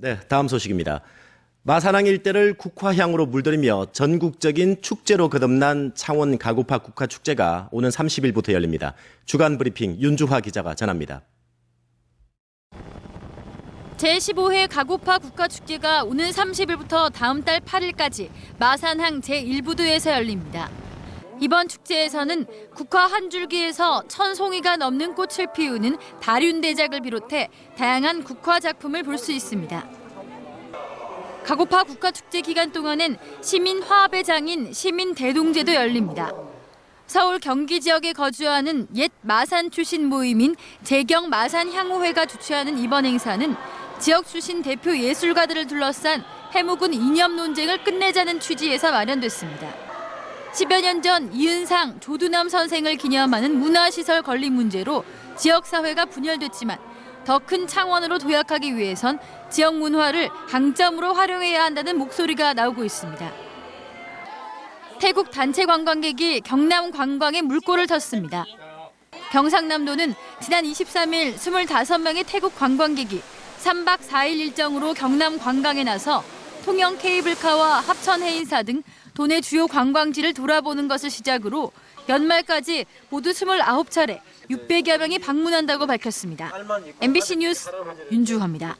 네, 다음 소식입니다. 마산항 일대를 국화향으로 물들이며 전국적인 축제로 거듭난 창원 가구파 국화축제가 오는 30일부터 열립니다. 주간 브리핑 윤주화 기자가 전합니다. 제15회 가고파 국가축제가 오는 30일부터 다음 달 8일까지 마산항 제1부두에서 열립니다. 이번 축제에서는 국화 한 줄기에서 천 송이가 넘는 꽃을 피우는 다륜대작을 비롯해 다양한 국화 작품을 볼 수 있습니다. 가고파 국가축제 기간 동안엔 시민 화합의 장인 시민 대동제도 열립니다. 서울 경기 지역에 거주하는 옛 마산 출신 모임인 재경 마산 향후회가 주최하는 이번 행사는 지역 출신 대표 예술가들을 둘러싼 해묵은 이념 논쟁을 끝내자는 취지에서 마련됐습니다. 10여 년 전 이은상 조두남 선생을 기념하는 문화시설 건립 문제로 지역사회가 분열됐지만 더 큰 창원으로 도약하기 위해선 지역 문화를 강점으로 활용해야 한다는 목소리가 나오고 있습니다. 태국 단체 관광객이 경남 관광에 물꼬를 텄습니다. 경상남도는 지난 23일 25명의 태국 관광객이 3박 4일 일정으로 경남 관광에 나서 통영 케이블카와 합천 해인사 등 도내 주요 관광지를 돌아보는 것을 시작으로 연말까지 모두 29차례 600여 명이 방문한다고 밝혔습니다. MBC 뉴스 윤주화입니다.